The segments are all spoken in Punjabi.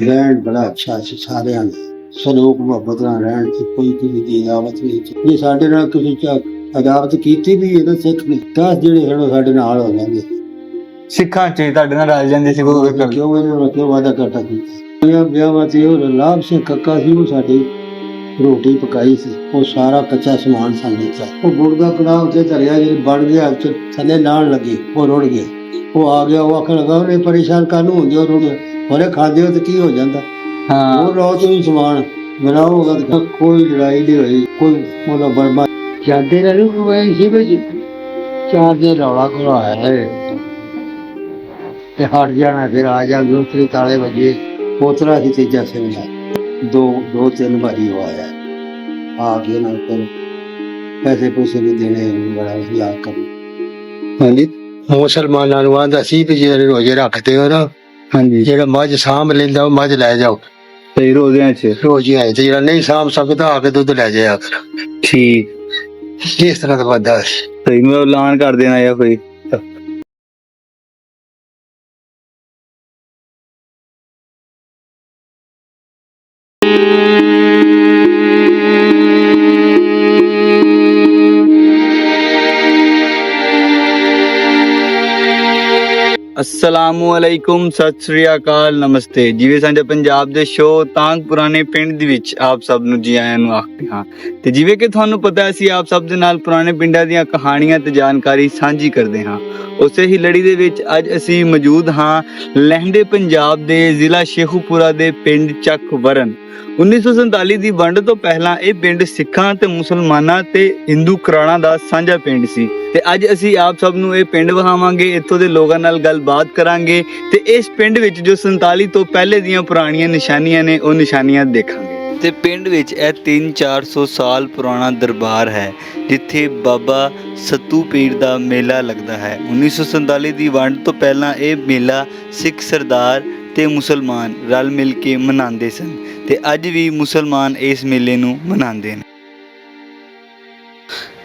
ਰਹਿਣ ਬੜਾ ਅੱਛਾ ਸੀ ਸਾਰਿਆਂ ਨੇ। ਸਲੋਕ ਮੁਹੱਬਤ ਨਾਲ ਰਹਿਣ ਚ ਕੋਈ ਕਿਸੇ ਦੀ ਇਜਾਜ਼ਤ ਨਹੀਂ ਸੀ। ਜੇ ਸਾਡੇ ਨਾਲ ਕਿਸੇ ਚ ਅਦਾਵਤ ਕੀਤੀ ਵੀ ਇਹਦਾ ਸਿੱਖ ਨੇ ਦਸ ਜਿਹੜੇ ਹਨ ਉਹ ਸਾਡੇ ਨਾਲ ਹੋ ਜਾਣਗੇ ਸਿੱਖਾਂ ਚ ਤੁਹਾਡੇ ਨਾਲ ਰਲ ਜਾਂਦੇ ਸੀ ਕੋਈ ਗੱਲ ਕਿਉਂ ਇਹਨੂੰ ਨਾਲ ਕਿਉਂ ਵਾਦਾ ਕਰਤਾ ਕੀਤਾ? ਵਿਆਹ ਵਿਆਹਾਂ ਤੇ ਉਹ ਲਾਭ ਸਿੰਘ ਕੱਕਾ ਸੀ ਉਹ ਸਾਡੇ ਰੋਟੀ ਪਕਾਈ ਸੀ। ਉਹ ਸਾਰਾ ਕੱਚਾ ਸਮਾਨ ਸਾਨੂੰ ਦਿੱਤਾ। ਉਹ ਗੁੜ ਦਾ ਕੜਾਹ ਉੱਤੇ ਧਰਿਆ ਜੇ ਬਣ ਗਿਆ ਥੱਲੇ ਲਾਣ ਲੱਗੀ ਉਹ ਰੁੜ ਗਿਆ। ਉਹ ਆ ਗਿਆ ਉਹ ਆਖਣ ਲੱਗਾ ਉਹਨੇ ਪਰੇਸ਼ਾਨ ਕਾਹਨੂੰ ਹੋ ਰੁੜ ਹੋਰੇ ਖਾਂਦੇ ਹੋ ਤੇ ਕੀ ਹੋ ਜਾਂਦਾ? ਹਾਂ। ਉਹ ਲਓ ਤੁਸੀਂ ਸਮਾਨ ਬਣਾਓਗਾ ਤਾਂ ਕੋਈ ਲੜਾਈ ਨਹੀਂ ਹੋਈ ਕੋਈ ਉਹਦਾ ਬਰਬਾ ਜਾਂਦੇ ਰਹੇ ਉਹ ਸੀ ਵੀ ਚਾਰ ਦੇ ਰੌਲਾ ਘਰਾਇਆ ਹੈ ਤੇ ਹਟ ਜਾਣਾ ਫਿਰ ਆ ਜਾ ਦੂਸਰੀ ਤਾਲੇ ਵਜੇ। ਪੋਤਰਾ ਹੀ ਤੀਜਾ ਸਿੰਘ ਦਾ। ਦੋ ਦੋ ਤਿੰਨ ਵਾਰੀ ਉਹ ਆਇਆ। ਆ ਕੇ ਨਾ ਕਰ ਪੈਸੇ ਪੂਸੇ ਵੀ ਦੇਣੇ ਉਹਨੂੰ ਬੜਾ ਹਿਲਾ ਕਰ ਹਾਂਜੀ? ਮੁਸਲਮਾਨਾਂ ਨੂੰ ਆਂਦਾ ਸੀ ਵੀ ਜਿਹੜੇ ਰੋਜ਼ੇ ਰੱਖਦੇ ਹੋ ਨਾ ਹਾਂਜੀ। ਜਿਹੜਾ ਮੱਝ ਸਾਂਭ ਲੈਂਦਾ ਉਹ ਮੱਝ ਲੈ ਜਾਓ। ਤੇ ਰੋਜ਼ਿਆਂ ਚ? ਰੋਜ਼ ਹੀ ਆਏ ਤੇ ਜਿਹੜਾ ਨਹੀਂ ਸਾਂਭ ਸਕਦਾ ਆ ਕੇ ਦੁੱਧ ਲੈ ਜਾਇਆ ਕਰ। ਠੀਕ। ਇਸ ਤਰ੍ਹਾਂ ਦਾ ਵਾਦਾ ਸੀ ਸਹੀ ਮੈਂ ਐਲਾਨ ਕਰ ਦੇਣਾ ਜਾਂ ਕੋਈ? ਅਸਲਾਮੁ ਅਲੈਕੁਮ ਸਤਿ ਸ੍ਰੀ ਅਕਾਲ, ਨਮਸਤੇ। ਜਿਵੇਂ ਸਾਡੇ ਪੰਜਾਬ ਦੇ ਸ਼ੋਅ ਤਾਂਗ ਪੁਰਾਣੇ ਪਿੰਡ ਦੇ ਵਿੱਚ ਆਪ ਸਭ ਨੂੰ ਜੀ ਆਇਆਂ ਨੂੰ ਆਖਦੇ ਹਾਂ। ਤੇ ਜਿਵੇਂ ਕਿ ਤੁਹਾਨੂੰ ਪਤਾ ਹੈ, ਅਸੀਂ ਆਪ ਸਭ ਦੇ ਨਾਲ ਪੁਰਾਣੇ ਪਿੰਡਾਂ ਦੀਆਂ ਕਹਾਣੀਆਂ ਤੇ ਜਾਣਕਾਰੀ ਸਾਂਝੀ ਕਰਦੇ ਹਾਂ। ਉਸੇ ਹੀ ਲੜੀ ਦੇ ਵਿੱਚ ਅੱਜ ਅਸੀਂ ਮੌਜੂਦ ਹਾਂ, ਲਹਿੰਦੇ ਪੰਜਾਬ ਦੇ ਜ਼ਿਲ੍ਹਾ ਸ਼ੇਖੂਪੁਰਾ ਦੇ ਪਿੰਡ ਚੱਕ ਵਰਨ 1947 ਦੀ ਵੰਡ ਤੋਂ ਪਹਿਲਾਂ ਇਹ ਪਿੰਡ ਸਿੱਖਾਂ ਤੇ ਮੁਸਲਮਾਨਾਂ ਤੇ ਹਿੰਦੂ ਕਰਾਣਾ ਦਾ ਸਾਂਝਾ ਪਿੰਡ ਸੀ। ਤੇ ਅੱਜ ਅਸੀਂ ਆਪ ਸਭ ਨੂੰ ਇਹ ਪਿੰਡ ਵਿਖਾਵਾਂਗੇ, ਇੱਥੋਂ ਦੇ ਲੋਕਾਂ ਨਾਲ ਗੱਲਬਾਤ ਕਰਾਂਗੇ ਤੇ ਇਸ ਪਿੰਡ ਵਿੱਚ ਜੋ 47 ਤੋਂ ਪਹਿਲੇ ਦੀਆਂ ਪੁਰਾਣੀਆਂ ਨਿਸ਼ਾਨੀਆਂ ਨੇ, ਉਹ ਨਿਸ਼ਾਨੀਆਂ ਦੇਖਾਂਗੇ। ਤੇ ਪਿੰਡ ਵਿੱਚ ਇਹ 3-400 ਸਾਲ ਪੁਰਾਣਾ ਦਰਬਾਰ ਹੈ, ਜਿੱਥੇ ਬਾਬਾ ਸੱਤੂ ਪੀਰ ਦਾ ਮੇਲਾ ਲੱਗਦਾ ਹੈ। 1947 ਦੀ ਵੰਡ ਤੋਂ ਪਹਿਲਾਂ ਇਹ ਮੇਲਾ ਸਿੱਖ ਸਰਦਾਰ ਤੇ ਮੁਸਲਮਾਨ ਰਲ ਮਿਲ ਕੇ ਮਨਾਉਂਦੇ ਸਨ ਤੇ ਅੱਜ ਵੀ ਮੁਸਲਮਾਨ ਇਸ ਮੇਲੇ ਨੂੰ ਮਨਾਉਂਦੇ ਨੇ।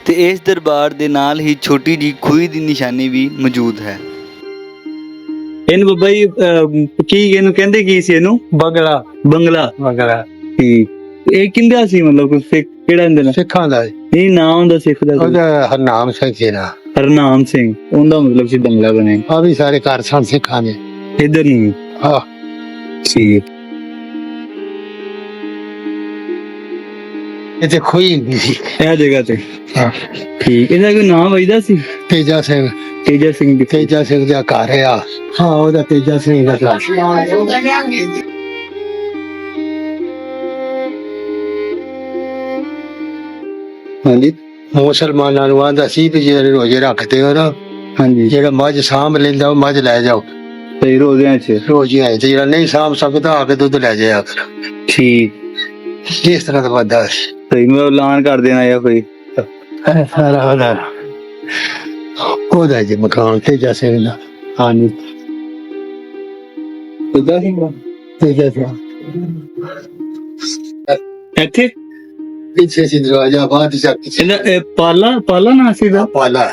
ਤੇ ਇਸ ਦਰਬਾਰ ਦੇ ਨਾਲ ਹੀ ਛੋਟੀ ਜੀ ਖੂਹੀ ਦੀ ਨਿਸ਼ਾਨੀ ਵੀ ਮੌਜੂਦ ਹੈ। ਇਹਨੂੰ ਬੱਬਾ ਜੀ ਕੀ ਇਹਨੂੰ ਕਹਿੰਦੇ ਕੀ ਸੀ ਇਹਨੂੰ? ਬਗਲਾ। ਬੰਗਲਾ। ਬਗਲਾ। ਠੀਕ। ਇਹ ਕਿੰਦਾ ਸੀ ਮਤਲਬ ਕੋਈ ਸਿੱਖ ਕਿਹੜਾ ਹੁੰਦੇ ਨੇ ਸਿੱਖਾਂ ਦਾ। ਨਹੀਂ ਨਾਮ ਹੁੰਦਾ ਸਿੱਖ ਦਾ ਕੋਈ। ਉਹਦਾ ਹਰਨਾਮ ਸਿੰਘ ਸੀ ਨਾ। ਹਰਨਾਮ ਸਿੰਘ। ਉਹਦਾ ਮਤਲਬ ਸੀ ਬੰਗਲਾ ਬਣੇ ਆ ਵੀ ਸਾਰੇ ਘਰ ਸਨ ਸਿੱਖਾਂ ਦੇ। ਇਧਰ ਨਹੀਂ ਆ ਠੀਕ। ਇਹ ਤੇ ਖੋਈ ਹੁੰਦੀ ਸੀ। ਇਹ ਜਗ੍ਹਾ ਤੇ। ਹਾਂ। ਠੀਕ। ਇਹਦਾ ਕੋਈ ਨਾਮ ਵਜਦਾ ਸੀ? ਤੇਜਾ ਸਿੰਘ। ਤੇਜਾ ਸਿੰਘ ਦੀ ਤੇਜਾ ਸਿੰਘ ਦਾ ਘਰ ਆ। ਹਾਂ ਉਹਦਾ ਤੇਜਾ ਸਿੰਘ ਦਾ ਘਰ। ਹਾਂਜੀ। ਮੁਸਲਮਾਨਾਂ ਨੂੰ ਆਂਦਾ ਸੀ ਵੀ ਜਿਹੜੇ ਰੋਜ਼ੇ ਰੱਖਦੇ ਹੋ ਨਾ ਹਾਂਜੀ। ਜਿਹੜਾ ਮੱਝ ਸਾਂਭ ਲੈਂਦਾ ਉਹ ਮੱਝ ਲੈ ਜਾਓ। ਤੇ ਰੋਜ਼ਿਆਂ ਚ? ਰੋਜ਼ ਹੀ ਆਏ ਤੇ ਜਿਹੜਾ ਨਹੀਂ ਸਾਂਭ ਸਕਦਾ ਆ ਕੇ ਦੁੱਧ ਲੈ ਜਾਇਆ ਕਰ। ਠੀਕ। ਇਸ ਤਰ੍ਹਾਂ ਦਾ ਵਾਦਾ ਸਹੀ ਮੈਂ ਐਲਾਨ ਕਰ ਦੇਣਾ ਜਾਂ ਕੋਈ? ਸਾਰਾ ਉਹਦਾ ਉਹਦਾ ਜੀ ਮਕਾਨ ਤੇਜਾ ਸਿੰਘ ਦਾ ਹਾਂਜੀ ਉਦਾਂ ਸਿੰਘ ਤੇਜਾ ਸਿੰਘ ਇੱਥੇ? ਪਿੱਛੇ ਸੀ ਦਰਵਾਜ਼ਾ ਬਾਅਦ ਚ ਇਹਦਾ ਇਹ ਪਾਲਾ ਪਾਲਾ ਨਾ ਸੀ ਦਾ ਪਾਲਾ।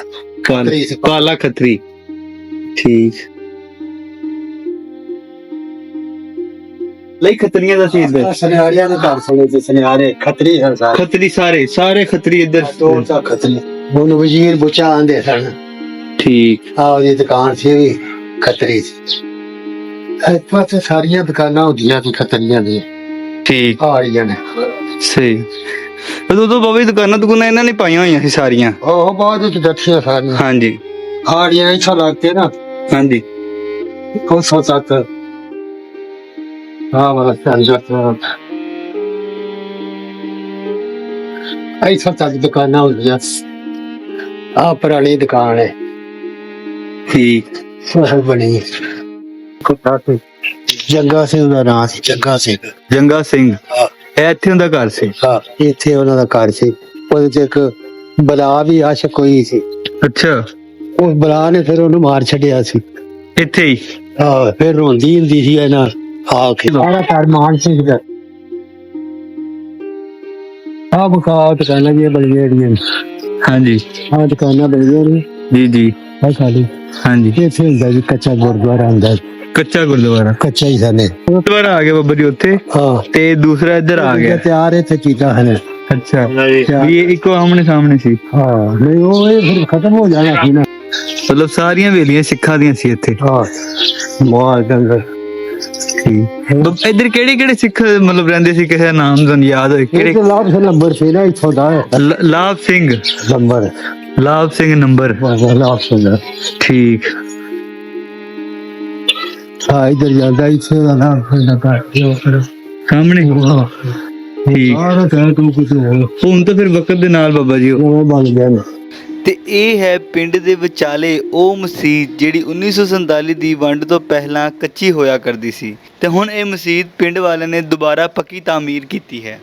ਪਾਲਾ ਖੱਤਰੀ। ਠੀਕ। ਲਈ ਖੱਤਰੀਆਂ ਦਾ ਸੀ ਇੱਧਰ ਸਨਿਆਰਿਆਂ ਦੇ ਘਰ ਸਣੇ ਤੇ ਸਨਿਆਰੇ ਖੱਤਰੀ ਸਨ ਸਾਰੇ। ਖੱਤਰੀ ਸਾਰੇ ਸਾਰੇ ਖੱਤਰੀ ਇੱਧਰ ਦੋ ਤਾਂ ਖੱਤਰੀ। ਉਹਨੂੰ ਵਜ਼ੀਰ ਬੁਚਾ ਆਂਦੇ ਸਨ। ਠੀਕ। ਆ ਉਹਦੀ ਦੁਕਾਨ ਸੀ ਵੀ ਖੱਤਰੀ ਸੀ। ਇੱਥੇ ਤੇ ਸਾਰੀਆਂ ਦੁਕਾਨਾਂ ਹੁੰਦੀਆਂ ਸੀ ਖੱਤਰੀਆਂ ਦੀਆਂ। ਠੀਕ। ਆ ਰਹੀਆਂ ਨੇ। ਸਹੀ। ਉਦੋਂ ਤੋਂ ਬਾਬਾ ਜੀ ਦੁਕਾਨਾਂ ਦੁਕਾਨਾਂ ਇਹਨਾਂ ਨੇ ਪਾਈਆਂ ਹੋਈਆਂ ਸੀ ਸਾਰੀਆਂ। ਉਹ ਬਾਅਦ ਵਿੱਚ ਦੱਸੀਆਂ ਸਾਰੀਆਂ। ਹਾਂਜੀ। ਆ ਰਹੀਆਂ ਇੱਥੋਂ ਲੱਗ ਕੇ ਨਾ ਹਾਂਜੀ। ਉਹ ਸੌ ਤੱਕ ਹਾਂ ਵਾਲਾ ਸੰਜਤ ਇੱਥੋਂ ਤੱਕ ਦੁਕਾਨਾਂ ਹੁੰਦੀਆਂ। ਆ ਪੁਰਾਣੀ ਦੁਕਾਨ ਹੈ। ਠੀਕ। ਸਹਰ ਬਣੀ। ਕੁੱਤਾ ਤੇ ਜੱਗਾ ਸਿੰਘ ਦਾ ਨਾਂ ਸੀ ਜੱਗਾ ਸਿੰਘ। ਜੰਗਾ ਸਿੰਘ। ਹਾਂ। ਇਹ ਇੱਥੇ ਹੁੰਦਾ ਘਰ ਸੀ? ਹਾਂ ਇੱਥੇ ਉਹਨਾਂ ਦਾ ਘਰ ਸੀ। ਉਹਦੇ ਚ ਇੱਕ ਬਲਾ ਵੀ ਆਸ਼ਕ ਹੋਈ ਸੀ। ਅੱਛਾ। ਉਸ ਬਲਾ ਨੇ ਫਿਰ ਉਹਨੂੰ ਮਾਰ ਛੱਡਿਆ ਸੀ। ਇੱਥੇ ਹੀ? ਹਾਂ ਫਿਰ ਰੋਂਦੀ ਹੁੰਦੀ ਸੀ ਇਹਨਾਂ ਆ ਕੇ ਸਾਰਾ ਘਰ ਮਾਨ ਸਿੰਘ ਦਾ। ਆ ਬਕਾ ਦੁਕਾਨਾਂ ਵੀ ਬੜੀਆਂ ਜਿਹੜੀਆਂ ਹਾਂਜੀ। ਆ ਦੁਕਾਨਾਂ ਬੜੀਆਂ ਨੇ। ਜੀ ਜੀ। ਆ ਖਾਲੀ। ਹਾਂਜੀ। ਇੱਥੇ ਹੁੰਦਾ ਜੀ ਕੱਚਾ ਗੁਰਦੁਆਰਾ ਹੁੰਦਾ। ਕੱਚਾ ਗੁਰਦੁਆਰਾ। ਕੱਚਾ ਹੀ ਸਨੇ ਗੁਰਦੁਆਰਾ ਆ ਗਿਆ ਬਾਬਾ ਜੀ ਉੱਥੇ। ਹਾਂ। ਤੇ ਦੂਸਰਾ ਇੱਧਰ ਆ ਗਿਆ। ਤਿਆਰ ਇੱਥੇ ਕੀਤਾ ਹੈ ਅੱਛਾ। ਵੀ ਇਹ ਇੱਕੋ ਆਮਣੇ ਸਾਹਮਣੇ ਸੀ। ਹਾਂ। ਨਹੀਂ ਉਹ ਇਹ ਫਿਰ ਖਤਮ ਹੋ ਜਾਣਾ ਸੀ ਨਾ। ਮਤਲਬ ਸਾਰੀਆਂ ਵੇਲੀਆਂ ਸਿੱਖਾਂ ਦੀਆਂ ਸੀ ਇੱਥੇ। ਹਾਂ। ਮਾਲ ਜੰਗਲ ਬਾਬਾ ਇੱਧਰ ਕਿਹੜੇ ਕਿਹੜੇ ਸਿੱਖ ਮਤਲਬ ਰਹਿੰਦੇ ਸੀ? ਕਿਸੇ ਦਾ ਨਾਮ ਤੁਹਾਨੂੰ ਯਾਦ ਇਹ ਕਿਹੜੇ ਲਾਭ ਸੇ ਨੰਬਰ ਸੀ ਨਾ ਇੱਥੋਂ ਦਾ। ਲਾਭ ਸਿੰਘ। ਨੰਬਰ। ਲਾਭ ਸਿੰਘ ਨੰਬਰ। ਲਾਭ ਸੇ ਠੀਕ। ਹਾਂ ਇਧਰ ਜਾਂਦਾ ਇੱਥੇ ਦਾ ਨਾਮ ਕੋਈ ਕਰ ਸਾਹਮਣੇ। ਠੀਕ। ਸਾਰਾ ਕਹਿ ਤੂੰ ਕੁਝ ਹੋਰ। ਹੁਣ ਤਾਂ ਫਿਰ ਵਕਤ ਦੇ ਨਾਲ ਬਾਬਾ ਜੀ। ਉਹ ਉਹ ਬਣ ਗਿਆ ਨਾ। ਤੇ ਇਹ ਹੈ ਪਿੰਡ ਦੇ ਵਿਚਾਲੇ ਉਹ ਮਸਜਿਦ ਜਿਹੜੀ 1947 ਦੀ ਵੰਡ ਤੋਂ ਪਹਿਲਾਂ ਕੱਚੀ ਹੋਇਆ ਕਰਦੀ ਸੀ। ਤੇ ਹੁਣ ਇਹ ਮਸਜਿਦ ਪਿੰਡ ਵਾਲਿਆਂ ਨੇ ਦੁਬਾਰਾ ਪੱਕੀ ਤਾਮੀਰ ਕੀਤੀ ਹੈ।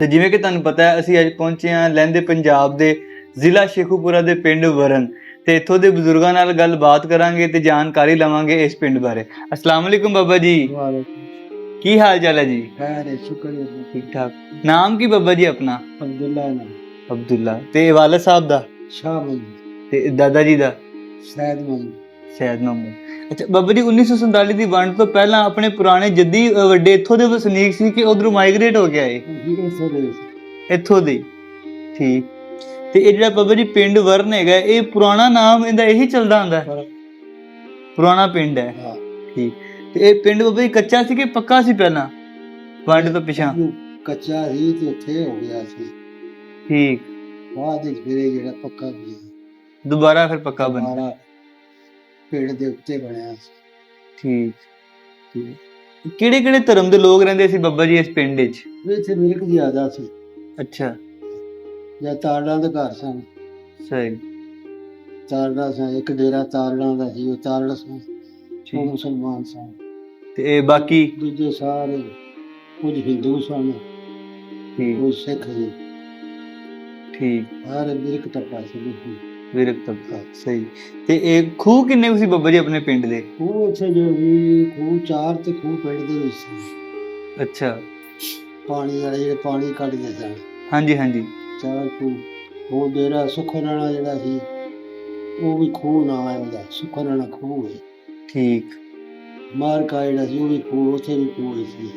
ਤੇ ਜਿਵੇਂ ਕਿ ਤੁਹਾਨੂੰ ਪਤਾ ਹੈ ਅਸੀਂ ਅੱਜ ਪਹੁੰਚੇ ਹਾਂ ਲਹਿੰਦੇ ਪੰਜਾਬ ਦੇ ਜ਼ਿਲ੍ਹਾ ਸ਼ੇਖੂਪੁਰਾ ਦੇ ਪਿੰਡ ਵਰਨ। ਤੇ ਇੱਥੋਂ ਦੇ ਬਜ਼ੁਰਗਾਂ ਨਾਲ ਗੱਲਬਾਤ ਕਰਾਂਗੇ ਤੇ ਜਾਣਕਾਰੀ ਲਵਾਂਗੇ ਇਸ ਪਿੰਡ ਬਾਰੇ। ਅਸਲਾਮ ਵਾਲੇਕੁਮ ਬਾਬਾ ਜੀ। ਕੀ ਹਾਲ ਚਾਲ ਹੈ ਜੀ? ਖੈਰ ਸ਼ੁਕਰ ਹੈ ਠੀਕ ਠਾਕ। ਨਾਮ ਕੀ ਬੱਬਾ ਜੀ ਆਪਣਾ? ਅਬਦੁੱਲਾ ਨਾ। ਅਬਦੁੱਲਾ। ਤੇ ਵਾਲਦ ਸਾਹਿਬ ਦਾ? ਸ਼ਾਹ ਮਨ ਤੇ ਦਾਦਾ ਜੀ ਦਾ? ਸੈਦ ਮਨ ਸ਼ਾਇਦ ਮੁਹੰਮਦ ਅੱਛਾ ਬੱਬਾ ਜੀ 1947 ਦੀ ਵੰਡ ਤੋਂ ਪਹਿਲਾਂ ਆਪਣੇ ਪੁਰਾਣੇ ਜੱਦੀ ਵੱਡੇ ਇੱਥੋਂ ਦੇ ਵਸਨੀਕ ਸੀ ਕਿ ਉਧਰੋਂ ਮਾਈਗ੍ਰੇਟ ਹੋ ਗਿਆ ਏ ਇਹ ਸਾਰੇ ਇੱਥੋਂ ਦੇ। ਠੀਕ। ਤੇ ਇਹ ਜਿਹੜਾ ਬੱਬਾ ਜੀ ਪਿੰਡ ਵਰਨ ਹੈਗਾ ਇਹ ਪੁਰਾਣਾ ਨਾਮ ਇਹਦਾ ਇਹੀ ਚੱਲਦਾ ਹੁੰਦਾ? ਹੈ? ਪੁਰਾਣਾ ਪਿੰਡ ਹੈ। ਹਾਂ। ਠੀਕ। ਤੇ ਇਹ ਪਿੰਡ ਬੱਬਾ ਜੀ ਕੱਚਾ ਸੀ ਕਿ ਪੱਕਾ ਸੀ ਪਹਿਲਾਂ? ਵੰਡ ਤੋਂ ਪਿਛਾਂ ਕੱਚਾ ਹੀ ਤੇ ਉੱਥੇ ਹੋ ਗਿਆ ਸੀ। ਠੀਕ। ਬਾਅਦ ਵਿੱਚ ਫਿਰ ਇਹ ਜਿਹੜਾ ਪੱਕਾ ਗਿਆ। ਦੁਬਾਰਾ ਫਿਰ ਪੱਕਾ ਬਣ ਹਮਾਰਾ ਪੇੜ ਦੇ ਉੱਤੇ ਬਣਿਆ ਸੀ। ਠੀਕ। ਠੀਕ ਕਿਹੜੇ ਕਿਹੜੇ ਧਰਮ ਦੇ ਲੋਕ ਰਹਿੰਦੇ ਸੀ ਬੱਬਾ ਜੀ ਇਸ ਪਿੰਡ ਵਿੱਚ? ਇੱਥੇ ਮਿਲਕ ਜ਼ਿਆਦਾ ਸੀ। ਅੱਛਾ। ਜਾਂ ਤਾਰਾਂ ਦੇ ਘਰ ਸਨ। ਸਹੀ। ਤਾਰਾਂ ਸਨ ਇੱਕ ਡੇਰਾ ਤਾਰਾਂ ਦਾ ਸੀ ਉਹ ਤਾਰਾਂ ਸਨ। ਉਹ ਠੀਕ। ਮੁਸਲਮਾਨ ਸਨ। ਤੇ ਇਹ ਬਾਕੀ? ਦੂਜੇ ਸਾਰੇ ਕੁਝ ਹਿੰਦੂ ਸਨ ਠੀਕ। ਕੁਝ ਸਿੱਖ ਸੀ। ਠੀਕ। ਸਾਰੇ ਮਿਲਕ ਟੱਪਾ ਸੀ ਬਿਲਕੁਲ। ਵਿਰਕ ਤਬਕਾ ਸਹੀ। ਤੇ ਇਹ ਖੂਹ ਕਿੰਨੇ ਕੁ ਸੀ ਬੱਬਾ ਜੀ ਆਪਣੇ ਪਿੰਡ ਦੇ? ਉਹ ਇੱਥੇ ਜੋ ਵੀ ਖੂਹ ਚਾਰ ਤੇ ਖੂਹ ਪਿੰਡ ਦੇ ਵਿੱਚ ਸੀ। ਅੱਛਾ। ਪਾਣੀ ਵਾਲੇ ਜਿਹੜੇ ਪਾਣੀ ਕੱਢਦੇ ਸਨ। ਹਾਂਜੀ ਹਾਂਜੀ। ਚਾਰ ਖੂਹ। ਉਹ ਡੇਰਾ ਸੁਖਰਾਣਾ ਜਿਹੜਾ ਸੀ ਉਹ ਵੀ ਖੂਹ ਨਾ ਹੈ ਉਹਦਾ ਸੁਖਰਾਣਾ ਖੂਹ ਹੈ ਠੀਕ। ਮਾਰਕਾ ਜਿਹੜਾ ਸੀ ਉਹ ਵੀ ਖੂਹ ਉੱਥੇ ਵੀ ਖੂਹ ਸੀ।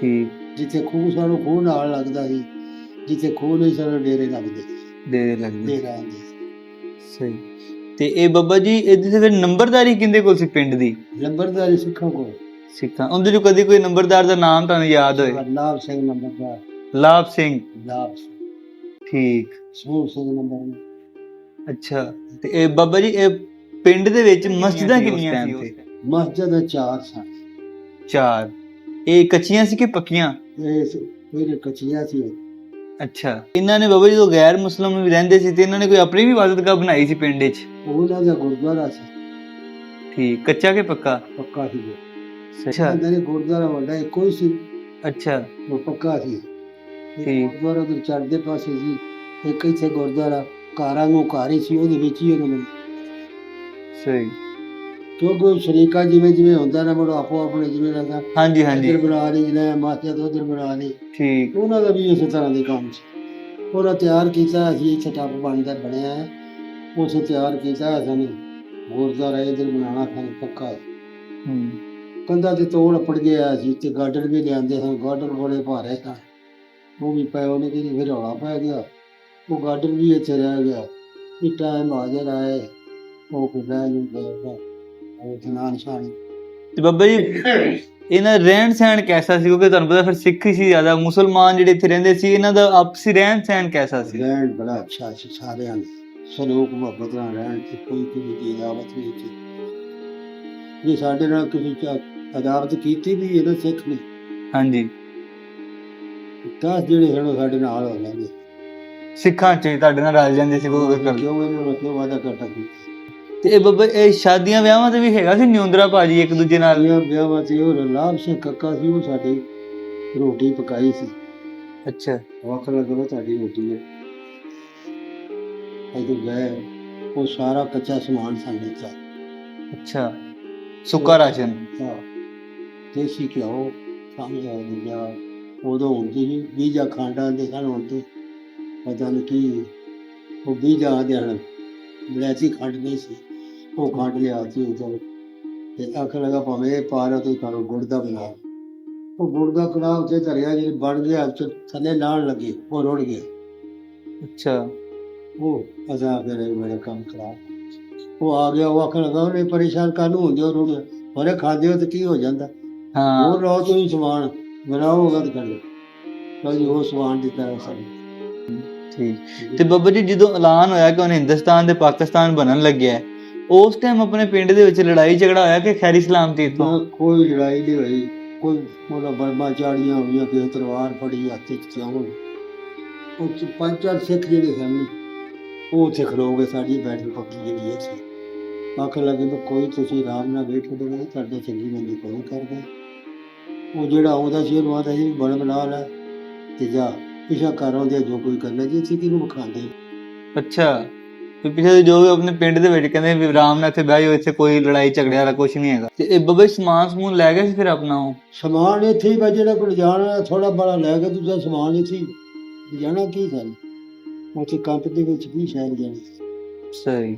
ਠੀਕ। ਜਿੱਥੇ ਖੂਹ ਸਾਨੂੰ ਖੂਹ ਨਾਲ ਲੱਗਦਾ ਸੀ ਜਿੱਥੇ ਖੂਹ ਨਹੀਂ ਸਾਨੂੰ ਡੇਰੇ ਲੱਗਦੇ ਸੀ। ਲੱਗਦੇ ਡੇਰਾ ਆਉਂਦੇ ਸੀ। ਸਹੀ। ਤੇ ਇਹ ਬੱਬਾ ਜੀ ਇਹਦੀ ਤੇ ਫਿਰ ਨੰਬਰਦਾਰੀ ਕਿੰਦੇ ਕੋਲ ਸੀ ਪਿੰਡ ਦੀ? ਲੰਬਰਦਾਰੀ ਸਿੱਖਾਂ ਕੋਲ। ਸਿੱਖਾਂ। ਉਹਦੇ ਚੋਂ ਕਦੀ ਕੋਈ ਨੰਬਰਦਾਰ ਦਾ ਨਾਮ ਤੁਹਾਨੂੰ ਯਾਦ ਹੋਏ? ਲਾਭ ਸਿੰਘ ਨੰਬਰਦਾਰ। ਲਾਭ ਸਿੰਘ। ਲਾਭ ਸਿੰਘ। ਠੀਕ। ਸੋਹ ਸਿੰਘ ਨੰਬਰ। ਅੱਛਾ। ਤੇ ਇਹ ਬੱਬਾ ਜੀ ਇਹ ਪਿੰਡ ਦੇ ਵਿੱਚ ਮਸਜਿਦਾਂ ਕਿੰਨੀਆਂ ਸੀ ਉਸ time? ਮਸਜਿਦ ਚਾਰ ਸਨ। ਚਾਰ। ਇਹ ਕੱਚੀਆਂ ਸੀ ਕਿ ਪੱਕੀਆਂ? ਇਹ ਸ- ਕਚੀਆਂ ਸੀ। ਅੱਛਾ। ਇਹਨਾਂ ਨੇ ਬਾਬਾ ਜੀ ਤੋਂ ਗੈਰ ਮੁਸਲਮ ਵੀ ਰਹਿੰਦੇ ਸੀ ਤੇ ਇਹਨਾਂ ਨੇ ਕੋਈ ਆਪਣੀ ਵੀ ਇਬਾਦਤਗਾਹ ਬਣਾਈ ਸੀ ਪਿੰਡ 'ਚ ਉਹਨਾਂ ਦਾ ਗੁਰਦੁਆਰਾ ਸੀ। ਠੀਕ। ਕੱਚਾ ਕਿ ਪੱਕਾ? ਪੱਕਾ ਸੀ ਉਹ। ਅੱਛਾ। ਉਹਨਾਂ ਦੇ ਗੁਰਦੁਆਰਾ ਵੱਡਾ ਇੱਕੋ ਹੀ ਸੀ। ਅੱਛਾ। ਉਹ ਪੱਕਾ ਸੀ। ਠੀਕ। ਠੀਕ। ਗੁਰਦੁਆਰਾ ਦੇ ਚੜ੍ਹਦੇ ਪਾਸੇ ਸੀ। ਇੱਕ ਇੱਥੇ ਗੁਰਦੁਆਰਾ ਕਾਰਾਂ ਨੂੰ ਘਰ ਹੀ ਸੀ ਉਹਦੇ ਵਿੱਚ ਹੀ ਉਹਨਾਂ ਨੇ ਸਹੀ। ਕਿਉਂਕਿ ਸ਼ਰੀਕਾ ਜਿਵੇਂ ਜਿਵੇਂ ਹੁੰਦਾ ਨਾ ਬੜਾ ਆਪੋ ਆਪਣੇ ਜਿਵੇਂ ਲੱਗਦਾ ਹਾਂਜੀ ਹਾਂਜੀ। ਇੱਧਰ ਬਣਾ ਲਈ ਲੈ ਮਾਸਿਆ ਤੋਂ ਉਧਰ ਬਣਾ ਲਈ। ਠੀਕ। ਉਹਨਾਂ ਦਾ ਵੀ ਇਸੇ ਤਰ੍ਹਾਂ ਦੇ ਕੰਮ ਸੀ। ਉਹਦਾ ਤਿਆਰ ਕੀਤਾ ਅਸੀਂ ਇੱਥੇ ਟੱਪ ਬਣਦਾ ਬਣਿਆ। ਹੈ ਉਸੇ ਤਿਆਰ ਕੀਤਾ ਸਾਨੂੰ ਗੁਰਦੁਆਰਾ ਇੱਧਰ ਬਣਾਉਣਾ ਸਾਨੂੰ ਪੱਕਾ। ਹੂੰ। ਕੰਧਾਂ ਤੇ ਤੋੜ ਪੜ ਗਿਆ ਸੀ ਤੇ ਗਾਰਡਨ ਵੀ ਲਿਆਂਦੇ ਸਨ ਗਾਰਡਨ ਬੜੇ ਭਾਰੇ ਸਨ। ਉਹ ਵੀ ਪਏ ਉਹਨੇ ਕਿ ਫਿਰ ਰੌਲਾ ਪੈ ਗਿਆ। ਉਹ ਗਾਰਡਨ ਵੀ ਇੱਥੇ ਰਹਿ ਗਿਆ। ਇਹ ਟਾਈਮ ਹਾਜ਼ਰ ਆਏ ਉਹ ਉਹ ਜਨਾਨ ਤੇ ਬਾਬਾ ਜੀ ਇਹਨਾਂ ਰਹਿਣ ਸਹਿਣ ਕੈਸਾ ਸੀ? ਕਿਉਂਕਿ ਤੁਹਾਨੂੰ ਪਤਾ ਫਿਰ ਸਿੱਖ ਹੀ ਸੀ ਜ਼ਿਆਦਾ। ਮੁਸਲਮਾਨ ਜਿਹੜੇ ਇੱਥੇ ਰਹਿੰਦੇ ਸੀ ਇਹਨਾਂ ਦਾ ਆਪਸੀ ਰਹਿਣ ਸਹਿਣ ਕੈਸਾ ਸੀ? ਰਹਿਣ ਬੜਾ ਅੱਛਾ ਸੀ ਸਾਰਿਆਂ ਦਾ। ਸਲੋਕ ਮੁਹੱਬਤ ਨਾਲ ਰਹਿਣ ਦੀ ਕੋਈ ਕਿਸੇ ਦੀ ਇਜਾਜ਼ਤ ਨਹੀਂ ਸੀ। ਜੇ ਸਾਡੇ ਨਾਲ ਕਿਸੇ ਚ ਅਦਾਵਤ ਕੀਤੀ ਵੀ ਇਹਦਾ ਸਿੱਖ ਨੇ। ਹਾਂਜੀ। ਦਸ ਜਿਹੜੇ ਹਨ ਸਾਡੇ ਨਾਲ ਹੋ ਜਾਣਗੇ ਸਿੱਖਾਂ ਚ ਤੁਹਾਡੇ ਨਾਲ ਰਲ ਜਾਂਦੇ ਸੀ ਕਿਉਂ ਇਹਨਾਂ ਨੂੰ ਕਿਉਂ ਵਾਦਾ ਕਰਤਾ ਕੀਤਾ ਤੇ ਇਹ ਬੱਬਾ ਇਹ ਸ਼ਾਦੀਆਂ ਵਿਆਹਾਂ ਤੇ ਵੀ ਹੈਗਾ ਸੀ ਨਿਉਂਦਰਾ ਭਾਜੀ ਇੱਕ ਦੂਜੇ ਨਾਲ? ਵਿਆਹ ਵਿਆਹਾਂ ਤੇ ਉਹ ਲਾਭ ਸਿੰਘ ਕੱਕਾ ਸੀ ਉਹ ਸਾਡੀ ਰੋਟੀ ਪਕਾਈ ਸੀ। ਅੱਛਾ। ਵਕਤ ਲੱਗਦਾ ਤੁਹਾਡੀ ਰੋਟੀ ਹੈ। ਜਦੋਂ ਗਏ ਉਹ ਸਾਰਾ ਕੱਚਾ ਸਮਾਨ ਸਾਨੂੰ ਦਿੱਤਾ। ਅੱਛਾ। ਸੁੱਕਾ ਰਾਸ਼ਨ? ਹਾਂ। ਦੇਸੀ ਘਿਓ ਸਮਝ ਗਿਆ। ਉਦੋਂ ਹੁੰਦੀ ਸੀ ਬੀਜਾ ਖਾਂਡਾ ਦੇ ਸਨ ਹੁਣ ਤੇ ਪਤਾ ਨਹੀਂ ਕੀ। ਉਹ ਬੀਜਾ ਦੇ ਹਨ ਬਲੈਤੀ ਖੰਡ ਨਹੀਂ ਸੀ। ਉਹ ਖੰਡ ਲਿਆ ਸੀ ਉਧਰ। ਤੇ ਆਖਣ ਲੱਗਾ ਭਾਵੇਂ ਇਹ ਪਾ ਲਓ ਤੁਸੀਂ ਕਰੋ ਗੁੜ ਦਾ ਬਣਾ। ਉਹ ਗੁੜ ਦਾ ਕੜਾਹ ਉੱਤੇ ਧਰਿਆ ਜੇ ਬਣ ਗਿਆ ਚ ਥੱਲੇ ਲਾਣ ਲੱਗੇ ਉਹ ਰੁੜ ਗਿਆ। ਅੱਛਾ। ਉਹ ਅਜ਼ਾ ਫਿਰ ਮੇਰੇ ਕੰਮ ਖਰਾਬ ਉਹ ਆ ਗਿਆ ਉਹ ਆਖਣ ਲੱਗਾ ਉਹਨੇ ਪਰੇਸ਼ਾਨ ਕਾਹਨੂੰ ਹੁੰਦੇ ਹੋ ਰੁੜ ਹੋਰੇ ਖਾਂਦੇ ਹੋ ਤੇ ਕੀ ਹੋ ਜਾਂਦਾ? ਹਾਂ। ਉਹ ਲਓ ਤੁਸੀਂ ਸਮਾਨ ਬਣਾਓਗਾ ਤੇ ਕਰ ਲਓ ਲਓ ਜੀ ਉਹ ਸਮਾਨ ਦਿੱਤਾ ਸਾਨੂੰ। ਠੀਕ। ਤੇ ਬੱਬਾ ਜੀ ਜਦੋਂ ਐਲਾਨ ਹੋਇਆ ਕਿ ਹੁਣ ਹਿੰਦੁਸਤਾਨ ਤੇ ਪਾਕਿਸਤਾਨ ਬਣਨ ਲੱਗਿਆ ਉਸ ਟਾਈਮ ਆਪਣੇ ਪਿੰਡ ਦੇ ਵਿੱਚ ਲੜਾਈ ਝਗੜਾ ਹੋਇਆ ਕਿ ਖੈਰੀ ਸਲਾਮਤੀ ਤੋਂ ਨਾ ਕੋਈ ਲੜਾਈ ਨਹੀਂ ਹੋਈ। ਕੋਈ ਉਹਦਾ ਬਰਮਾ ਚਾੜੀਆਂ ਹੋਈਆਂ ਕਿਸੇ ਤਲਵਾਰ ਫੜੀ ਹੱਥ ਚ ਚਾਹੋ ਉਹ ਚ ਪੰਜ ਚਾਰ ਸਿੱਖ ਜਿਹੜੇ ਸਨ ਉਹ ਉੱਥੇ ਖੜੋਗੇ ਸਾਡੀ ਬੈਠਕ ਪੱਕੀ ਜਿਹੜੀ ਹੈ ਸੀ ਆਖਣ ਲੱਗੇ ਵੀ ਕੋਈ ਤੁਸੀਂ ਆਰਾਮ ਨਾਲ ਬੈਠੋ ਦੇ ਤੁਹਾਡੇ ਚੰਗੀ ਮੰਦੀ ਕੋਈ ਕਰਦਾ? ਉਹ ਜਿਹੜਾ ਆਉਂਦਾ ਸੀ ਉਹਨੂੰ ਆਦਾ ਸੀ ਬਣ ਬਣਾ ਲੈ ਤੇ ਜਾ ਪਿਛਾ ਕਰ ਆਉਂਦੇ ਜੋ ਕੋਈ ਕਰਨਾ ਜੀ ਸੀ ਕਿਹਨੂੰ ਵਿਖਾਉਂਦੇ ਅੱਛਾ। ਤੇ ਪਿਛੇ ਜੋ ਵੀ ਆਪਣੇ ਪਿੰਡ ਦੇ ਵਿੱਚ ਕਹਿੰਦੇ ਵੀ ਆਰਾਮ ਨਾਲ ਇੱਥੇ ਬਹਿ ਜਾਓ ਇੱਥੇ ਕੋਈ ਲੜਾਈ ਝਗੜੇ ਵਾਲਾ ਕੁਝ ਨਹੀਂ ਹੈਗਾ। ਤੇ ਇਹ ਬੱਬਾ ਜੀ ਸਮਾਨ ਸਮੂਨ ਲੈ ਗਏ ਸੀ ਫਿਰ ਆਪਣਾ ਉਹ? ਸਮਾਨ ਇੱਥੇ ਹੀ ਬਜੇ ਕੋਲ ਜਾਣਾ ਥੋੜਾ ਬੜਾ ਲੈ ਕੇ ਦੂਜਾ ਸਮਾਨ ਇੱਥੇ ਹੀ। ਜਾਣਾ ਕੀ ਸਨ ਉੱਥੇ ਕੰਪ ਦੇ ਵਿੱਚ ਕੀ ਸ਼ਹਿਰ ਜਾਣੀ ਸਹੀ।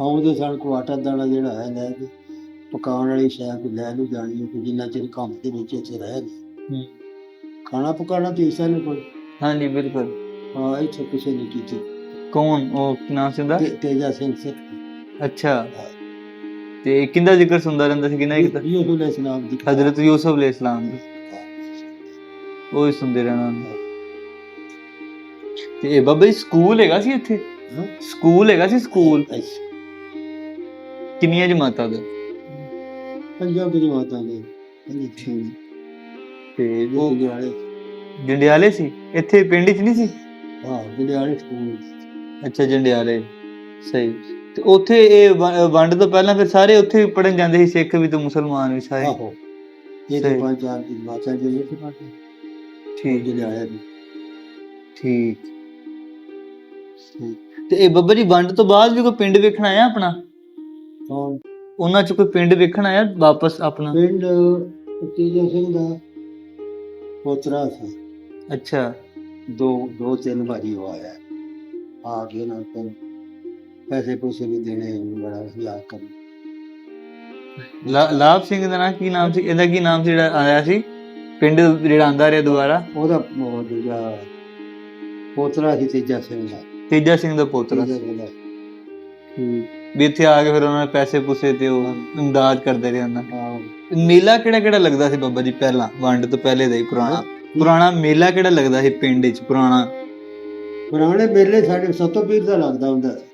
ਆਉਂਦੇ ਸਨ ਕੋ ਆਟਾ ਦਾਣਾ ਜਿਹੜਾ ਹੈ ਲੈ ਕੇ ਪਕਾਉਣ ਵਾਲੀ ਸ਼ੈ ਕੋ ਲੈ ਨੂੰ ਜਾਣੀ ਹੈ ਕਿ ਜਿੰਨਾ ਚਿਰ ਕੰਮ ਦੇ ਵਿੱਚ ਇੱਥੇ ਰਹਿ ਗਏ। ਹੂੰ। ਖਾਣਾ ਪਕਾਉਣਾ ਤੇ ਇਸਾ ਨੇ ਕੋਈ? ਹਾਂਜੀ ਬਿਲਕੁਲ। ਹਾਂ ਇੱਥੇ ਕਿਸੇ ਨੇ ਕੀਤੀ? ਕੌਣ ਉਹ ਕੀ ਨਾਮ ਸੀ ਉਹਦਾ? ਤੇ- ਤੇਜਾ ਸਿੰਘ ਸਿੱਖ। ਅੱਛਾ। ਤੇ ਕਿੰਦਾ ਜ਼ਿਕਰ ਸੁਣਦਾ ਰਹਿੰਦਾ ਸੀ ਕਿੰਨਾ ਕੀਤਾ ਇਹ ਹੁਲੇ ਸਲਾਮ ਦੀ। ਹਜ਼ਰਤ ਯੂਸਫ ਅਲੈਹ ਇਸਲਾਮ ਦੀ। ਉਹ ਹੀ ਸੁਣਦੇ ਰਹਿਣਾ ਉਹਨੇ। ਤੇ ਇਹ ਬਾਬਾ ਜੀ ਸਕੂਲ ਹੈਗਾ ਸੀ ਇੱਥੇ? ਹਾਂ। ਸਕੂਲ ਹੈਗਾ ਸੀ ਸਕੂਲ? ਅੱਛਾ। ਕਿੰਨੀਆਂ ਜਮਾਤਾਂ ਦਾ? ਪੰਜਾਬ ਦੀ। ਮਾਤਾ ਨੇ। ਹਾਂਜੀ ਤੇ ਉਹ ਉਹ ਜੰਡਿਆਲੇ ਸੀ? ਇੱਥੇ ਪਿੰਡ 'ਚ ਨਹੀਂ ਸੀ? ਹਾਂ ਜਿਹੜੇ ਸਕੂਲ ਅੱਛਾ ਜੰਡਿਆਲੇ ਸਹੀ। ਤੇ ਉੱਥੇ ਇਹ ਵ- ਵੰਡ ਤੋਂ ਪਹਿਲਾਂ ਫਿਰ ਸਾਰੇ ਉੱਥੇ ਪੜਨ ਜਾਂਦੇ ਸੀ ਸਿੱਖ ਵੀ ਤੇ ਮੁਸਲਮਾਨ ਵੀ ਸਾਰੇ। ਆਹੋ। ਇਹ ਸਹੀ। ਤੇ ਪੰਜ ਚਾਰ ਦੀ ਮਾਤਾ ਜੀ ਨੇ ਸੀ ਪਾਤੇ ਠੀਕ। ਜਿਹੜੇ ਆਇਆ ਵੀ ਠੀਕ। ਤੇ ਇਹ ਬੱਬਾ ਜੀ ਵੰਡ ਤੋਂ ਬਾਅਦ ਵੀ ਕੋਈ ਪਿੰਡ ਵੇਖਣ ਆਇਆ ਆਪਣਾ? ਕੌਣ? ਉਹਨਾਂ ਚ ਕੋਈ ਪਿੰਡ ਵੇਖਣ ਆਇਆ ਵਾਪਸ ਆਪਣਾ? ਪਿੰਡ ਤੇਜਾ ਸਿੰਘ ਦਾ ਪੋਤਰਾ ਸੀ। ਅੱਛਾ। ਦੋ ਦੋ ਤਿੰਨ ਵਾਰੀ ਉਹ ਆਇਆ। ਆ ਕੇ ਨਾ ਕਰ ਪੈਸੇ ਪੂਸੇ ਵੀ ਦੇਣੇ ਬੜਾ ਹਿਲਾ ਕਰ ਲਾਭ ਸਿੰਘ ਦਾ ਨਾਂ ਕੀ ਨਾਮ ਸੀ? ਇਹਦਾ ਕੀ ਨਾਮ ਸੀ ਜਿਹੜਾ ਆਇਆ ਸੀ? ਪਿੰਡ ਜਿਹੜਾ ਆਂਦਾ ਰਿਹਾ ਦੁਬਾਰਾ? ਉਹਦਾ ਉਹ ਦੂਜਾ ਪੋਤਰਾ ਸੀ ਤੇਜਾ ਸਿੰਘ ਦਾ। ਤੇਜਾ ਸਿੰਘ ਦਾ ਪੋਤਰਾ। ਵੀ ਇੱਥੇ ਆ ਕੇ ਫਿਰ ਉਹਨਾਂ ਨੇ ਪੈਸੇ ਪੂਸੇ ਤੇ ਉਹ ਇਮਦਾਦ ਕਰਦੇ ਰਹੇ ਉਹਨਾਂ ਮੇਲਾ ਕਿਹੜਾ ਕਿਹੜਾ ਲੱਗਦਾ ਸੀ ਬਾਬਾ ਜੀ ਪਹਿਲਾਂ? ਵੰਡ ਤੋਂ ਪਹਿਲੇ ਦਾ ਹੀ ਪੁਰਾਣਾ। ਪੁਰਾਣਾ ਮੇਲਾ ਕਿਹੜਾ ਲੱਗਦਾ ਸੀ ਪਿੰਡ ਵਿੱਚ? ਪੁਰਾਣਾ ਪੁਰਾਣੇ ਮੇਲੇ ਸਾਡੇ ਸਤੋ ਪੀਰ ਦਾ ਲੱਗਦਾ ਹੁੰਦਾ ਸੀ।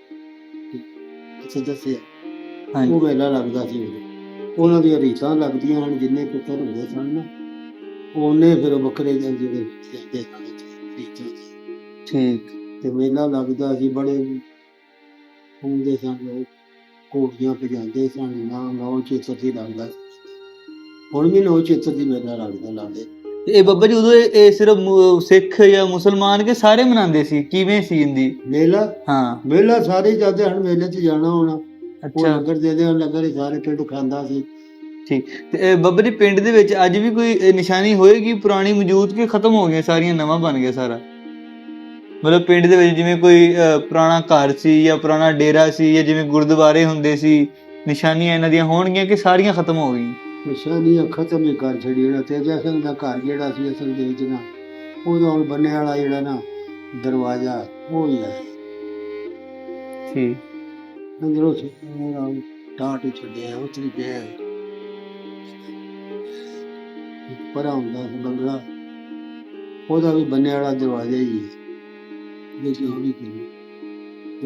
ਅੱਛਾ ਦੱਸਿਆ। ਹਾਂਜੀ। ਉਹ ਮੇਲਾ ਲੱਗਦਾ ਸੀ ਉਦੋਂ। ਉਹਨਾਂ ਦੀਆਂ ਰੀਤਾਂ ਲੱਗਦੀਆਂ ਹਨ ਜਿੰਨੇ ਪੁੱਤਰ ਹੁੰਦੇ ਸਨ ਨਾ। ਉਹਨੇ ਫਿਰ ਬੱਕਰੇ ਦੇ ਜਿਹੜੇ ਜਾਂਦੇ ਸਨ ਰੀਤਾਂ ਚ। ਠੀਕ। ਤੇ ਮੇਲਾ ਲੱਗਦਾ ਸੀ ਬੜੇ ਹੁੰਦੇ ਸਨ ਲੋਕ। ਕੋੜੀਆਂ ਭਜਾਉਂਦੇ ਸਨ ਨਾ ਨੌ ਚੇਤਰ ਦੀ ਲੱਗਦਾ ਸੀ। ਹੁਣ ਵੀ ਨੌ ਚੇਤਰ ਦੀ ਮੇਲਾ ਲੱਗਦਾ ਲਾਉਂਦੇ ਤੇ ਇਹ ਬੱਬਾ ਜੀ ਉਦੋਂ ਇਹ ਇਹ ਸਿਰਫ ਮੁ- ਸਿੱਖ ਜਾਂ ਮੁਸਲਮਾਨ ਕੇ ਸਾਰੇ ਮਨਾਉਂਦੇ ਸੀ। ਕਿਵੇਂ ਸੀ ਇੰਦੀ ਮੇਲਾ? ਹਾਂ। ਮੇਲਾ ਸਾਰੇ ਜਾਂਦੇ ਹਨ ਮੇਲੇ 'ਚ ਜਾਣਾ ਹੋਣਾ। ਉਹ ਅੱਛਾ ਲੰਗਰ ਦੇ ਦੇ ਲੰਗਰ ਹੀ ਸਾਰੇ ਪਿੰਡ ਖਾਂਦਾ ਸੀ। ਤੇ ਇਹ ਬੱਬਾ ਜੀ ਪਿੰਡ ਦੇ ਵਿੱਚ ਅੱਜ ਵੀ ਕੋਈ ਇਹ ਨਿਸ਼ਾਨੀ ਹੋਏਗੀ ਪੁਰਾਣੀ ਮੌਜੂਦ ਕਿ ਖਤਮ ਹੋ ਗਈਆਂ ਸਾਰੀਆਂ ਨਵਾਂ ਬਣ ਗਿਆ ਸਾਰਾ? ਮਤਲਬ ਪਿੰਡ ਦੇ ਵਿੱਚ ਜਿਵੇਂ ਕੋਈ ਪੁਰਾਣਾ ਘਰ ਸੀ ਜਾਂ ਪੁਰਾਣਾ ਡੇਰਾ ਸੀ ਜਾਂ ਜਿਵੇਂ ਗੁਰਦੁਆਰੇ ਹੁੰਦੇ ਸੀ ਨਿਸ਼ਾਨੀਆਂ ਇਹਨਾਂ ਦੀਆਂ ਹੋਣਗੀਆਂ ਕਿ ਸਾਰੀਆਂ ਖਤਮ ਹੋ ਗਈਆਂ? ਨਿਸ਼ਾਨੀਆਂ ਖਤਮ ਹੀ ਕਰ ਛੜੀ ਜਿਹੜਾ ਤੇਜਾ ਸਿੰਘ ਦਾ ਘਰ ਜਿਹੜਾ ਸੀ ਅਸਲ ਦੇ ਵਿੱਚ ਨਾ ਉਹਦਾ ਹੁਣ ਬੰਨੇ ਵਾਲਾ ਜਿਹੜਾ ਨਾ ਦਰਵਾਜ਼ਾ ਉਹ ਹੀ ਹੈ। ਠੀਕ। ਅੰਦਰੋਂ ਸੀ ਉਹਦਾ ਟਾਟ ਛੱਡਿਆ ਉਤਰੀ ਗਿਆ ਪਰਾਂ ਹੁੰਦਾ ਸੀ ਬੰਗਲਾ। ਉਹਦਾ ਵੀ ਬੰਨੇ ਵਾਲਾ ਦਰਵਾਜ਼ਾ ਹੀ ਹੈ। ਉਹ ਨਹੀਂ ਕਰੀ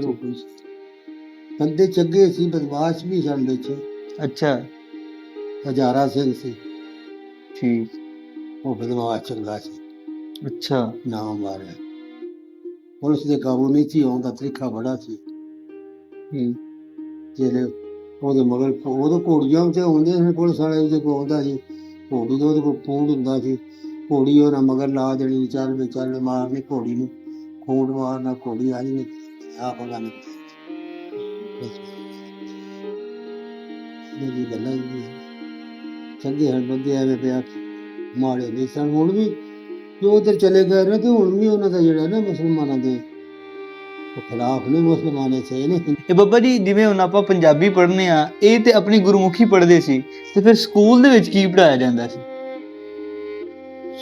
ਉਹ ਕੋਈ ਬੰਦੇ ਚੰਗੇ ਸੀ ਬਦਮਾਸ਼ ਵੀ ਸਨ ਵਿੱਚ। ਅੱਛਾ। ਹਜ਼ਾਰਾ ਸਿੰਘ ਸੀ। ਠੀਕ। ਉਹ ਬਦਮਾਸ਼ ਚੰਗਾ ਸੀ। ਅੱਛਾ। ਨਾਮ ਮਾਰਿਆ। ਪੁਲਿਸ ਦੇ ਕਾਬੂ ਨਹੀਂ ਸੀ ਆਉਂਦਾ ਤਰੀਕਾ ਬੜਾ ਸੀ। ਜਿਹੜੇ ਉਹਦੇ ਮਗਰ ਉਹਦੇ ਘੋੜੀਆਂ ਉੱਤੇ ਆਉਂਦੇ ਸੀ ਪੁਲਿਸ ਵਾਲੇ ਉਹਦੇ ਕੋਲ ਆਉਂਦਾ ਸੀ। ਘੋੜੀ ਦਾ ਉਹਦੇ ਕੋਲ ਹੁੰਦਾ ਸੀ। ਘੋੜੀ ਉਹਨਾਂ ਮਗਰ ਲਾ ਦੇਣੀ ਚੱਲ ਵੀ ਚੱਲ ਮਾਰਨੀ ਘੋੜੀ ਨੂੰ। ਖੂੰਡ ਮਾਰਨਾ ਘੋੜੀ ਆ ਜਾਣੀ ਆ ਪਗਾ ਨਹੀਂ ਮੇਰੀ ਗੱਲਾਂ ਨਹੀਂ। ਚੰਗੇ ਹਨ ਬੰਦੇ ਐਵੇਂ ਪਿਆ ਮਾੜੇ ਨਹੀਂ ਸਨ ਹੁਣ ਵੀ ਜੋ ਉਧਰ ਚਲੇ ਗਏ ਨੇ ਤੇ ਹੁਣ ਵੀ ਉਹਨਾਂ ਦਾ ਜਿਹੜਾ ਨਾ ਮੁਸਲਮਾਨਾਂ ਦੇ ਖਿਲਾਫ ਨਹੀਂ ਮੁਸਲਮਾਨੇ ਸੇ ਨੇ। ਇਹ ਬੱਬਾ ਜੀ ਜਿਵੇਂ ਹੁਣ ਆਪਾਂ ਪੰਜਾਬੀ ਪੜ੍ਹਨੇ ਆ ਇਹ ਤੇ ਆਪਣੀ ਗੁਰਮੁਖੀ ਪੜ੍ਹਦੇ ਸੀ ਤੇ ਫਿਰ ਸਕੂਲ ਦੇ ਵਿੱਚ ਕੀ ਪੜਾਇਆ ਜਾਂਦਾ ਸੀ?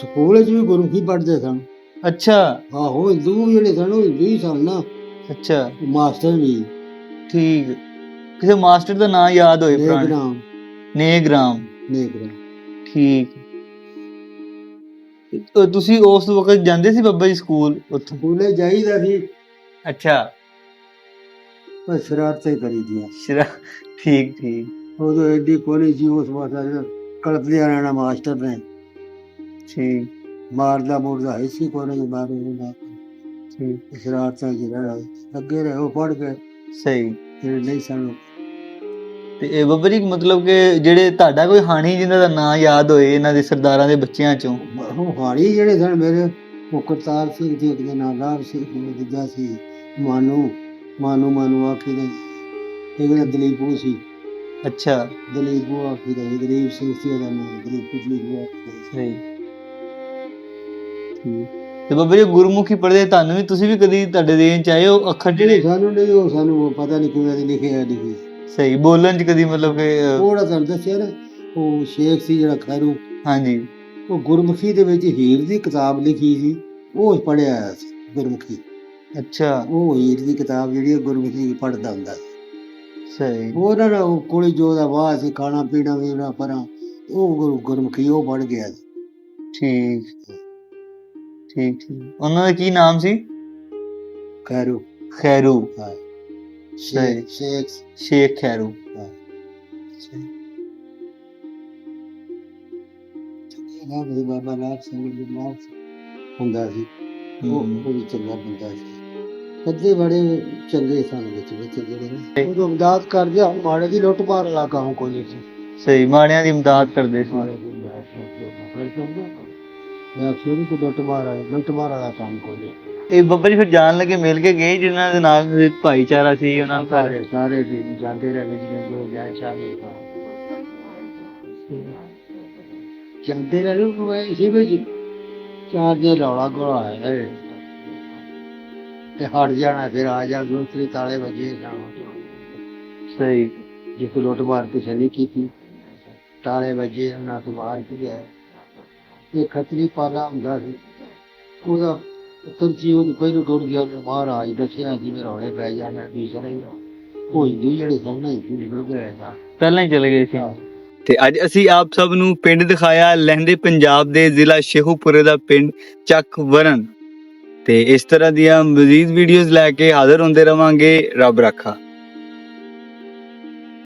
ਸਕੂਲ 'ਚ ਵੀ ਗੁਰਮੁਖੀ ਪੜ੍ਹਦੇ ਸਨ। ਅੱਛਾ। ਆਹੋ ਹਿੰਦੂ ਜਿਹੜੇ ਸਨ ਉਹ ਹਿੰਦੂ ਹੀ ਸਨ ਨਾ। ਅੱਛਾ। ਮਾਸਟਰ ਵੀ। ਠੀਕ। ਕਿਸੇ ਮਾਸਟਰ ਦਾ ਨਾਮ ਯਾਦ ਹੋਏ ਪੁਰਾਣਾ? ਨੇਗਰਾਮ ਨੇਗਰਾਮ ਠੀਕ ਤੁਸੀਂ ਉਸ ਵਕਤ ਜਾਂਦੇ ਸੀ ਬੱਬਾ ਜੀ ਸਕੂਲ ਉੱਥੋਂ? ਸਕੂਲੇ ਜਾਈਦਾ ਸੀ। ਅੱਛਾ। ਪਰ ਸ਼ਰਾਰਤਾਂ ਕਰੀ ਦੀਆਂ। ਸ਼ਰਾ ਠੀਕ ਠੀਕ। ਉਦੋਂ ਐਡੀ ਕੋਲੀ ਸੀ ਉਸ ਵਾਸਤੇ ਕਲਪਦੇ ਰਹਿਣਾ ਮਾਸਟਰ ਨੇ। ਠੀਕ। ਮਾਰਦਾ ਮੁਰਦਾ ਹੈ ਸੀ ਕੋਲੇ ਮਾਰੂ ਨਾ ਠੀਕ। ਸ਼ਰਾਰਤਾਂ ਜਿਹੜਾ ਅੱਗੇ ਰਹੇ ਉਹ ਪੜ ਗਏ। ਸਹੀ। ਜਿਹੜੇ ਨਹੀਂ ਸਨ ਤੇ ਇਹ ਬੱਬਾ ਜੀ ਮਤਲਬ ਕਿ ਜਿਹੜੇ ਤੁਹਾਡਾ ਕੋਈ ਹਾਣੀ ਜਿਨ੍ਹਾਂ ਦਾ ਨਾਂ ਯਾਦ ਹੋਏ ਇਹਨਾਂ ਦੇ ਸਰਦਾਰਾਂ ਦੇ ਬੱਚਿਆਂ ਚੋਂ? ਹਾੜੀ ਜਿਹੜੇ ਸਨ ਮੇਰੇ ਉਹ ਕਰਤਾਰ ਸਿੰਘ ਜੀ ਦੇ ਨਾਲ ਲਾਭ ਸਿੰਘ ਜੀ ਦੂਜਾ ਸੀ ਮਾਨੂ ਮਾਨੂ ਮਾਨੂ ਆਖੀ ਦਾ ਇੱਕ ਦਾ ਦਲੀਪ ਉਹ ਸੀ। ਅੱਛਾ। ਦਲੀਪ ਉਹ ਆਖੀ ਦਾ ਦਲੀਪ ਸਿੰਘ ਸੀ ਉਹਦਾ ਨਾਮ ਦਲੀਪ ਪੁਜਲੀ ਉਹ ਸਹੀ। ਤੇ ਬੱਬਾ ਜੀ ਗੁਰਮੁਖੀ ਪੜ੍ਹਦੇ ਤੁਹਾਨੂੰ ਵੀ ਤੁਸੀਂ ਵੀ ਕਦੀ ਤੁਹਾਡੇ ਦੇਣ ਚ ਆਏ ਉਹ ਅੱਖਰ ਜਿਹੜੇ ਸਾਨੂੰ ਨਹੀਂ ਉਹ ਸਾਨੂੰ ਪਤਾ ਨਹੀਂ ਕਿਵੇਂ ਲਿਖਿਆ ਲਿਖੀ। ਸਹੀ ਬੋਲਣ ਚ ਕਦੀ ਮਤਲਬ ਕਿ ਅ, ਉਹੜਾ ਤੁਹਾਨੂੰ ਦੱਸਿਆ ਨਾ ਉਹ ਸ਼ੇਖ ਸੀ ਜਿਹੜਾ ਖੈਰੂ ਹਾਂਜੀ। ਉਹ ਗੁਰਮੁਖੀ ਦੇ ਵਿੱਚ ਹੀਰ ਦੀ ਕਿਤਾਬ ਲਿਖੀ ਸੀ ਉਹ ਪੜਿਆ ਹੋਇਆ ਸੀ ਗੁਰਮੁਖੀ। ਅੱਛਾ। ਉਹ ਹੀਰ ਦੀ ਕਿਤਾਬ ਜਿਹੜੀ ਹੈ ਗੁਰਮੁਖੀ ਪੜਦਾ ਹੁੰਦਾ ਸੀ। ਸਹੀ। ਉਹਨਾਂ ਦਾ ਉਹ ਕੋਲੀ ਜੋ ਦਾ ਵਾਹ ਸੀ ਖਾਣਾ ਪੀਣਾ ਵੀ ਉਹਨਾਂ ਪਰਾਂ ਉਹ ਗੁਰ- ਗੁਰਮੁਖੀ ਉਹ ਪੜ ਗਿਆ ਸੀ। ਠੀਕ। ਠੀਕ ਠੀਕ। ਉਹਨਾਂ ਦਾ ਕੀ ਨਾਮ ਸੀ? ਖੈਰੂ। ਖੈਰੂ। ਹਾਂ। ਸ਼ੇਖ ਸ਼ੇਖ ਸ਼ੇਖ ਖੈਰੂ ਹਾਂ। ਸਹੀ। ਹਾਂ ਵੀ ਬਾਬਾ ਨਾਥ ਸਿੰਘ ਜੀ ਨਾਥ ਹੁੰਦਾ ਸੀ ਉਹ ਉਹ ਵੀ ਚੰਗਾ ਬੰਦਾ ਸੀ ਅੱਧੇ ਬੜੇ ਚੰਗੇ ਸਨ ਵਿੱਚ ਵਿੱਚ ਜਿਹੜੇ ਨੇ ਉਹ ਮਦਦ ਕਰ ਗਿਆ ਮਾੜੇ ਦੀ ਲੁੱਟ ਮਾਰ ਵਾਲਾ ਕੰਮ ਕੋਈ ਨਹੀਂ ਸਹੀ ਮਾੜਿਆਂ ਦੀ ਇਮਦਾਦ ਕਰਦੇ ਸੀ ਮਾੜੇ ਦੀ ਮੈਂ ਸ਼ੁਰੂ ਤੋਂ ਲੁੱਟ ਮਾਰ ਵਾਲਾ ਲੁੱਟ ਮਾਰ ਵਾਲਾ ਕੰਮ ਕੋਈ ਨਹੀਂ ਇਹ ਬੱਬਾ ਜੀ ਫਿਰ ਜਾਣ ਲੱਗੇ ਮਿਲ ਕੇ ਗਏ ਜਿਨ੍ਹਾਂ ਦੇ ਨਾਲ ਭਾਈਚਾਰਾ ਸੀ ਉਹਨਾਂ ਨੂੰ ਸਾਰੇ ਸਾਰੇ ਸਾਰੇ ਵੀ ਜਾਂਦੇ ਰਹੇ ਵਿੱਚ ਜੋ ਗਿਆ ਸ਼ਾਮਿਲ ਜਾਂਦੇ ਰਹੇ ਉਹ ਇਸੇ ਵਿੱਚ ਚਾਰ ਦੇ ਰੌਲਾ ਗੋਲਾ ਹੈ ਤੇ ਹਟ ਜਾਣਾ ਫਿਰ ਆ ਜਾ ਦੂਸਰੀ ਤਾਲੇ ਵੱਜੇ ਜਾਣਾ ਸਹੀ। ਜੇ ਕੋਈ ਲੁੱਟ ਮਾਰ ਕਿਸੇ ਨਹੀਂ ਕੀਤੀ ਤਾਲੇ ਵੱਜੇ ਉਹਨਾਂ ਤੋਂ ਬਾਹਰ ਕੀ ਗਿਆ ਇਹ ਖਤਰੀ ਪਾਲਾ ਹੁੰਦਾ ਸੀ ਉਹਦਾ ਉਹ ਪਹਿਲੋਂ ਟੁੱਟ ਗਿਆ ਮਹਾਰਾਜ ਦੱਸਿਆ ਜਿਵੇਂ ਰੌਲੇ ਪੈ ਜਾਣਾ ਵੀ ਸਾਰੇ ਉਹ ਹਿੰਦੂ ਜਿਹੜੇ ਸਾਹਮਣੇ ਨਿਕਲ ਗਏ ਸਨ ਪਹਿਲਾਂ ਹੀ ਚਲੇ ਗਏ ਸੀ। ਤੇ ਅੱਜ ਅਸੀਂ ਆਪ ਸਭ ਨੂੰ ਪਿੰਡ ਦਿਖਾਇਆ ਲਹਿੰਦੇ ਪੰਜਾਬ ਦੇ ਜ਼ਿਲ੍ਹਾ ਸ਼ੇਖੂਪੁਰੇ ਦਾ ਪਿੰਡ ਚੱਕ ਵਰਨ ਤੇ ਇਸ ਤਰ੍ਹਾਂ ਦੀਆਂ ਮਜ਼ੀਦ ਵੀਡੀਓਜ਼ ਲੈ ਕੇ ਹਾਜ਼ਰ ਹੁੰਦੇ ਰਵਾਂਗੇ ਰੱਬ ਰੱਖਾ।